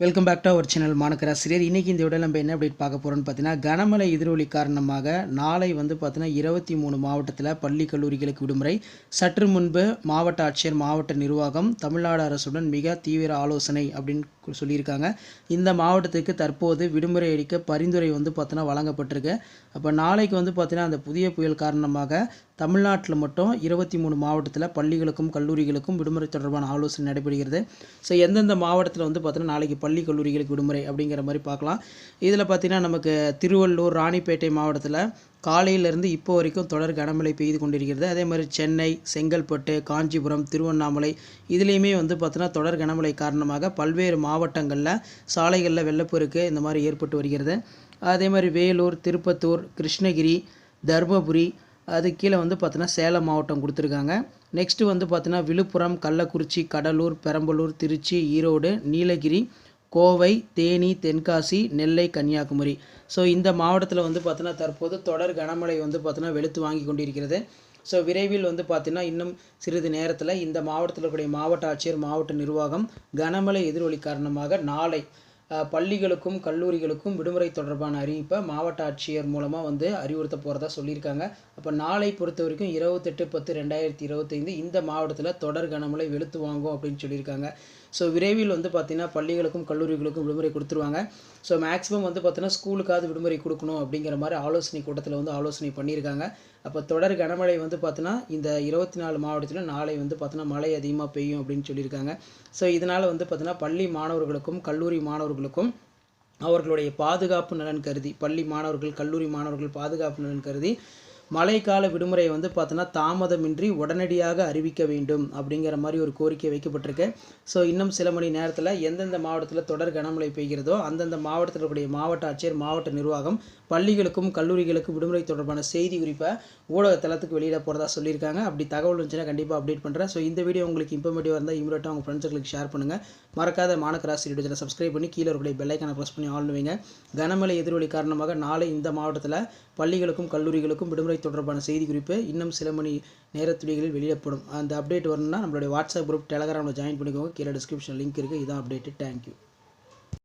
Welcome back to our channel மாணக்கராசிரியர் இன்றைக்கி இந்த விட நம்ம என்ன அப்டேட் பார்க்க போகிறோம்னு பார்த்தீங்கன்னா கனமழை எதிரொலி காரணமாக நாளை வந்து பார்த்தீங்கன்னா இருபத்தி மூணு மாவட்டத்தில் பள்ளி கல்லூரிகளுக்கு விடுமுறை. சற்று முன்பு மாவட்ட ஆட்சியர் மாவட்ட நிர்வாகம் தமிழ்நாடு அரசுடன் மிக தீவிர ஆலோசனை அப்படின்னு சொல்லியிருக்காங்க. இந்த மாவட்டத்துக்கு தற்போது விடுமுறை அளிக்க பரிந்துரை வந்து பார்த்தீங்கன்னா வழங்கப்பட்டிருக்கு. அப்போ நாளைக்கு வந்து பார்த்தீங்கன்னா அந்த புதிய புயல் காரணமாக தமிழ்நாட்டில் மட்டும் இருபத்தி மூணு மாவட்டத்தில் பள்ளிகளுக்கும் கல்லூரிகளுக்கும் விடுமுறை தொடர்பான ஆலோசனை நடைபெறுகிறது. ஸோ எந்தெந்த மாவட்டத்தில் வந்து பார்த்தீங்கன்னா நாளைக்கு பள்ளி கல்லூரிகளுக்கு விடுமுறை அப்படிங்கிற மாதிரி பார்க்கலாம். இதில் பார்த்தீங்கன்னா நமக்கு திருவள்ளூர் ராணிப்பேட்டை மாவட்டத்தில் காலையிலேருந்து இப்போ வரைக்கும் தொடர் கனமழை பெய்து கொண்டிருக்கிறது. அதே மாதிரி சென்னை செங்கல்பட்டு காஞ்சிபுரம் திருவண்ணாமலை இதுலேயுமே வந்து பார்த்தீங்கன்னா தொடர் கனமழை காரணமாக பல்வேறு மாவட்டங்களில் சாலைகளில் வெள்ளப்பெருக்கு இந்த மாதிரி ஏற்பட்டு வருகிறது. அதே மாதிரி வேலூர் திருப்பத்தூர் கிருஷ்ணகிரி தருமபுரி அது கீழே வந்து பார்த்தீங்கன்னா சேலம் மாவட்டம் கொடுத்துருக்காங்க. நெக்ஸ்ட்டு வந்து பார்த்தீங்கன்னா விழுப்புரம் கள்ளக்குறிச்சி கடலூர் பெரம்பலூர் திருச்சி ஈரோடு நீலகிரி கோவை தேனி தென்காசி நெல்லை கன்னியாகுமரி. ஸோ இந்த மாவட்டத்தில் வந்து பார்த்தீங்கன்னா தற்போது தொடர் கனமழை வந்து பார்த்தீங்கன்னா வெளுத்து வாங்கி கொண்டிருக்கிறது. ஸோ விரைவில் வந்து பார்த்தீங்கன்னா இன்னும் சிறிது நேரத்தில் இந்த மாவட்டத்தில் இருக்கக்கூடிய மாவட்ட ஆட்சியர் மாவட்ட நிர்வாகம் கனமழை எதிரொலி காரணமாக நாளை பள்ளிகளுக்கும் கல்லூரிகளுக்கும் விடுமுறை தொடர்பான அறிவிப்பை மாவட்ட ஆட்சியர் மூலமாக வந்து அறிவுறுத்த போகிறதா சொல்லியிருக்காங்க. அப்போ நாளை பொறுத்த வரைக்கும் இருபத்தெட்டு பத்து ரெண்டாயிரத்தி இருபத்தைந்து இந்த மாவட்டத்தில் தொடர் கனமழை வெளுத்து வாங்கும் அப்படின்னு சொல்லியிருக்காங்க. ஸோ விரைவில் வந்து பார்த்திங்கன்னா பள்ளிகளுக்கும் கல்லூரிகளுக்கும் விடுமுறை கொடுத்துருவாங்க. ஸோ மேக்ஸிமம் வந்து பார்த்திங்கன்னா ஸ்கூலுக்காவது விடுமுறை கொடுக்கணும் அப்படிங்கிற மாதிரி ஆலோசனை கூட்டத்தில் வந்து ஆலோசனை பண்ணியிருக்காங்க. அப்போ தொடர் கனமழை வந்து பார்த்தீங்கன்னா இந்த இருபத்தி நாலு மாவட்டத்தில் நாளை வந்து பார்த்தீங்கன்னா மழை அதிகமாக பெய்யும் அப்படின்னு சொல்லியிருக்காங்க. ஸோ இதனால் வந்து பார்த்திங்கன்னா பள்ளி மாணவர்களுக்கும் கல்லூரி மாணவர்களுக்கும் அவர்களுடைய பாதுகாப்பு நலன் கருதி பள்ளி மாணவர்கள் கல்லூரி மாணவர்கள் பாதுகாப்பு நலன் கருதி மழைக்கால விடுமுறை வந்து பார்த்தோன்னா தாமதமின்றி உடனடியாக அறிவிக்க வேண்டும் அப்படிங்கிற மாதிரி ஒரு கோரிக்கை வைக்கப்பட்டிருக்கு. ஸோ இன்னும் சில மணி நேரத்தில் எந்தெந்த மாவட்டத்தில் தொடர் கனமழை பெய்கிறதோ அந்தந்த மாவட்டத்தில் இருக்கக்கூடிய மாவட்ட ஆட்சியர் மாவட்ட நிர்வாகம் பள்ளிகளுக்கும் கல்லூரிகளுக்கும் விடுமுறை தொடர்பான செய்தி குறிப்பை ஊடக தளத்துக்கு வெளியிட போகிறதா சொல்லியிருக்காங்க. அப்படி தகவல் இருந்துச்சுன்னா கண்டிப்பாக அப்டேட் பண்ணுறேன் ஸோ இந்த வீடியோ உங்களுக்கு இன்ஃபர்மேட்டிவாக இருந்தால் இமீடியட்டாக உங்கள் ஃப்ரெண்ட்ஸுங்களுக்கு ஷேர் பண்ணுங்கள் மறக்காத மாநகராசி வீடியோ சப்ஸ்கிரைப் பண்ணி கீழே இருக்கக்கூடிய பெல்லைக்கான ப்ரெஸ் பண்ணி ஆள் வைங்க. கனமழை எதிரொலி காரணமாக நாளை இந்த மாவட்டத்தில் பள்ளிகளுக்கும் கல்லூரிகளுக்கும் விடுமுறை தொடர்பான செய்தி குறிப்பு இன்னும் சில மணி நேரத்துளிகளில் வெளியிடப்படும். அந்த அப்டேட் வரணும்னா நம்மளுடைய வாட்ஸ்அப் குரூப் டெலகிராமில் ஜாயின் பண்ணிக்கோங்க. கீழே டிஸ்கிரிப்ஷன் லிங்க் இருக்குது இதான் அப்டேட்டு தேங்க்யூ